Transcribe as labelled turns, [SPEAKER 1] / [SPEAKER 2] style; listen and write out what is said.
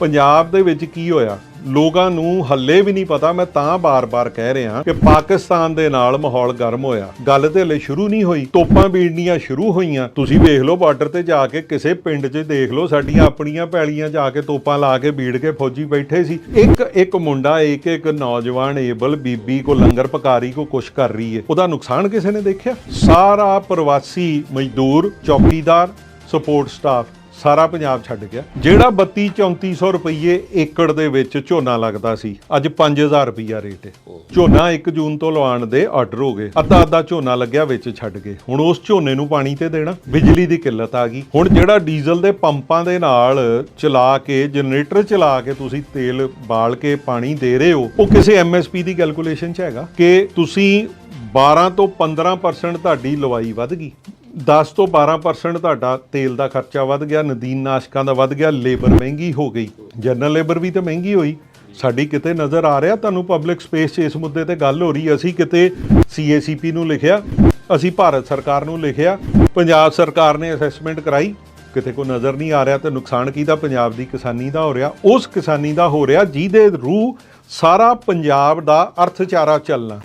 [SPEAKER 1] ਪੰਜਾਬ ਦੇ ਵਿੱਚ ਕੀ ਹੋਇਆ? ਲੋਕਾਂ ਨੂੰ ਹੱਲੇ ਵੀ ਨਹੀਂ ਪਤਾ, ਮੈਂ ਤਾਂ ਬਾਰ-ਬਾਰ ਕਹਿ ਰਿਹਾ ਕਿ ਪਾਕਿਸਤਾਨ ਦੇ ਨਾਲ ਮਾਹੌਲ ਗਰਮ ਹੋਇਆ। ਗੱਲ ਤੇ ਹਲੇ ਸ਼ੁਰੂ ਨਹੀਂ ਹੋਈ। ਤੋਪਾਂ ਬੀੜਨੀਆਂ ਸ਼ੁਰੂ ਹੋਈਆਂ। ਤੁਸੀਂ ਵੇਖ ਲਓ ਬਾਰਡਰ ਤੇ ਜਾ ਕੇ ਕਿਸੇ ਪਿੰਡ 'ਚ ਦੇਖ ਲਓ, ਸਾਡੀਆਂ ਆਪਣੀਆਂ ਪੈਲੀਆਂ ਜਾ ਕੇ ਤੋਪਾਂ ਲਾ ਕੇ ਬੀੜ ਕੇ ਫੌਜੀ ਬੈਠੇ ਸੀ। ਇੱਕ ਇੱਕ ਮੁੰਡਾ, ਇੱਕ ਇੱਕ ਨੌਜਵਾਨ ਏਬਲ ਬੀਬੀ ਕੋ ਲੰਗਰ ਪਕਾਰੀ ਕੋ ਕੁਛ ਕਰ ਰਹੀ ਹੈ ਉਹਦਾ ਨੁਕਸਾਨ ਕਿਸੇ ਨੇ ਦੇਖਿਆ? ਸਾਰਾ ਪ੍ਰਵਾਸੀ ਮਜ਼ਦੂਰ, ਚੌਕੀਦਾਰ ਸਪੋਰਟ ਸਟਾਫ ਸਾਰਾ ਪੰਜਾਬ ਛੱਡ ਗਿਆ। ਜਿਹੜਾ 32 3400 ਰੁਪਏ ਏਕੜ ਦੇ ਵਿੱਚ ਝੋਨਾ ਲੱਗਦਾ ਸੀ ਅੱਜ 5000 ਰੁਪਿਆ ਰੇਟ ਹੈ। ਝੋਨਾ 1 ਜੂਨ ਤੋਂ ਲਵਾਉਣ ਦੇ ਆਰਡਰ ਹੋ ਗਏ। ਅੱਧਾ ਅੱਧਾ ਝੋਨਾ ਲੱਗਿਆ ਵਿੱਚ ਛੱਡ ਗਏ ਹੁਣ ਉਸ ਝੋਨੇ ਨੂੰ ਪਾਣੀ ਤੇ ਦੇਣਾ ਬਿਜਲੀ ਦੀ ਕਿੱਲਤ ਆ ਗਈ। ਹੁਣ ਜਿਹੜਾ ਡੀਜ਼ਲ ਦੇ ਪੰਪਾਂ ਦੇ ਨਾਲ ਚਲਾ ਕੇ ਜਨਰੇਟਰ ਚਲਾ ਕੇ ਤੁਸੀਂ ਤੇਲ ਬਾਲ ਕੇ ਪਾਣੀ ਦੇ ਰਹੇ ਹੋ ਉਹ ਕਿਸੇ ਐਮਐਸਪੀ ਦੀ ਕੈਲਕੂਲੇਸ਼ਨ 'ਚ ਹੈਗਾ ਕਿ ਤੁਸੀਂ 12 ਤੋਂ 15% ਤੁਹਾਡੀ ਲਵਾਈ ਵੱਧ ਗਈ। 10 ਤੋਂ 12% ਤੁਹਾਡਾ ਤੇਲ ਦਾ ਖਰਚਾ ਵੱਧ ਗਿਆ, ਨਦੀਨ ਨਾਸ਼ਕਾਂ ਦਾ ਵੱਧ ਗਿਆ, ਲੇਬਰ ਮਹਿੰਗੀ ਹੋ ਗਈ। ਜਨਰਲ ਲੇਬਰ ਵੀ ਤਾਂ ਮਹਿੰਗੀ ਹੋਈ। ਸਾਡੀ ਕਿਤੇ ਨਜ਼ਰ ਆ ਰਿਹਾ, ਤੁਹਾਨੂੰ ਪਬਲਿਕ ਸਪੇਸ 'ਚ ਇਸ ਮੁੱਦੇ ਤੇ ਗੱਲ ਹੋ ਰਹੀ। ਅਸੀਂ ਕਿਤੇ ਸੀਏਸੀਪੀ ਨੂੰ ਲਿਖਿਆ, ਅਸੀਂ ਭਾਰਤ ਸਰਕਾਰ ਨੂੰ ਲਿਖਿਆ, ਪੰਜਾਬ ਸਰਕਾਰ ਨੇ ਅਸੈਸਮੈਂਟ ਕਰਾਈ। ਕਿਤੇ ਕੋ ਨਜ਼ਰ ਨਹੀਂ ਆ ਰਿਹਾ ਤੇ ਨੁਕਸਾਨ ਕਿਹਦਾ ਪੰਜਾਬ ਦੀ ਕਿਸਾਨੀ ਦਾ ਹੋ ਰਿਹਾ। ਉਸ ਕਿਸਾਨੀ ਦਾ ਹੋ ਰਿਹਾ, ਜਿਹਦੇ ਰੂ ਸਾਰਾ ਪੰਜਾਬ ਦਾ ਅਰਥਚਾਰਾ ਚੱਲਣਾ।